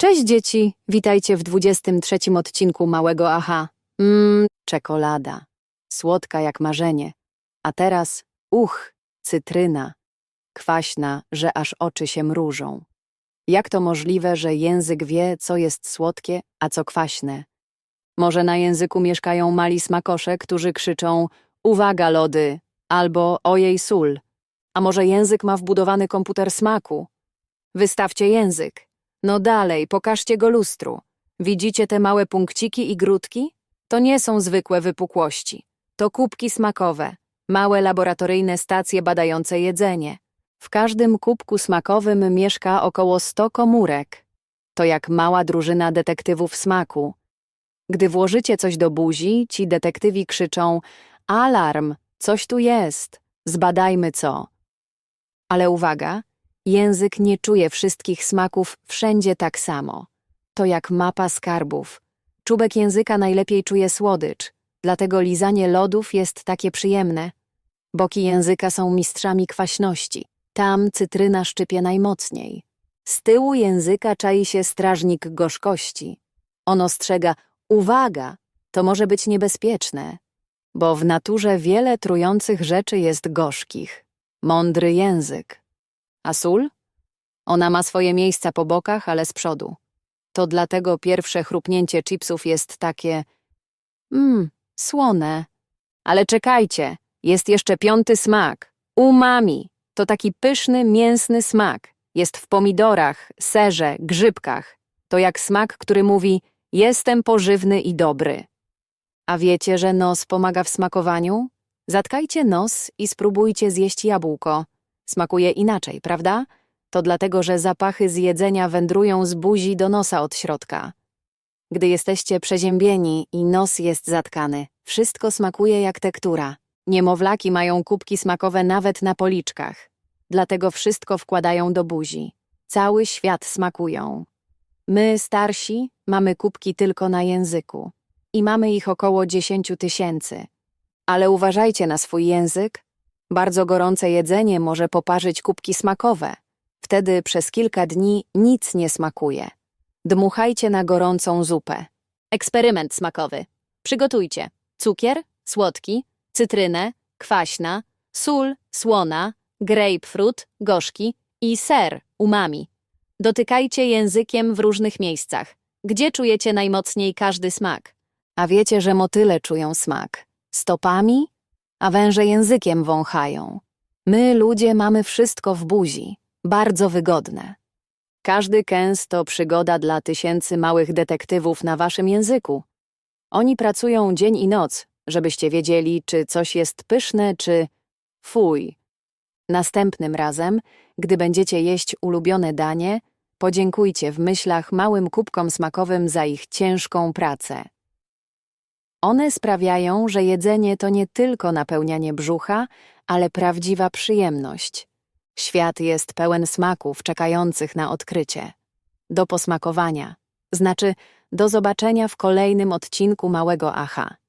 Cześć dzieci, witajcie w 23 odcinku Małego Aha. Mmm, czekolada. Słodka jak marzenie. A teraz, uch, cytryna. Kwaśna, że aż oczy się mrużą. Jak to możliwe, że język wie, co jest słodkie, a co kwaśne? Może na języku mieszkają mali smakosze, którzy krzyczą uwaga lody albo ojej sól. A może język ma wbudowany komputer smaku? Wystawcie język. No dalej, pokażcie go lustru. Widzicie te małe punkciki i grudki? To nie są zwykłe wypukłości. To kubki smakowe, małe laboratoryjne stacje badające jedzenie. W każdym kubku smakowym mieszka około 100 komórek. To jak mała drużyna detektywów smaku. Gdy włożycie coś do buzi, ci detektywi krzyczą alarm, coś tu jest, zbadajmy co. Ale uwaga, Język nie czuje wszystkich smaków wszędzie tak samo. To jak mapa skarbów. Czubek języka najlepiej czuje słodycz, dlatego lizanie lodów jest takie przyjemne. Boki języka są mistrzami kwaśności. Tam cytryna szczypie najmocniej. Z tyłu języka czai się strażnik gorzkości. On ostrzega, uwaga, to może być niebezpieczne, bo w naturze wiele trujących rzeczy jest gorzkich. Mądry język. A sól? Ona ma swoje miejsca po bokach, ale z przodu. To dlatego pierwsze chrupnięcie chipsów jest takie. Mmm, słone. Ale czekajcie, jest jeszcze piąty smak. Umami. To taki pyszny, mięsny smak. Jest w pomidorach, serze, grzybkach. To jak smak, który mówi: Jestem pożywny i dobry. A wiecie, że nos pomaga w smakowaniu? Zatkajcie nos i spróbujcie zjeść jabłko. Smakuje inaczej, prawda? To dlatego, że zapachy z jedzenia wędrują z buzi do nosa od środka. Gdy jesteście przeziębieni i nos jest zatkany, wszystko smakuje jak tektura. Niemowlaki mają kubki smakowe nawet na policzkach. Dlatego wszystko wkładają do buzi. Cały świat smakują. My, starsi, mamy kubki tylko na języku. I mamy ich około 10 tysięcy. Ale uważajcie na swój język. Bardzo gorące jedzenie może poparzyć kubki smakowe. Wtedy przez kilka dni nic nie smakuje. Dmuchajcie na gorącą zupę. Eksperyment smakowy. Przygotujcie cukier, słodki, cytrynę, kwaśna, sól, słona, grapefruit, gorzki i ser, umami. Dotykajcie językiem w różnych miejscach. Gdzie czujecie najmocniej każdy smak? A wiecie, że motyle czują smak? Stopami? A węże językiem wąchają. My, ludzie, mamy wszystko w buzi. Bardzo wygodne. Każdy kęs to przygoda dla tysięcy małych detektywów na waszym języku. Oni pracują dzień i noc, żebyście wiedzieli, czy coś jest pyszne, czy fuj. Następnym razem, gdy będziecie jeść ulubione danie, podziękujcie w myślach małym kubkom smakowym za ich ciężką pracę. One sprawiają, że jedzenie to nie tylko napełnianie brzucha, ale prawdziwa przyjemność. Świat jest pełen smaków czekających na odkrycie. Do posmakowania, znaczy do zobaczenia w kolejnym odcinku Małego Aha.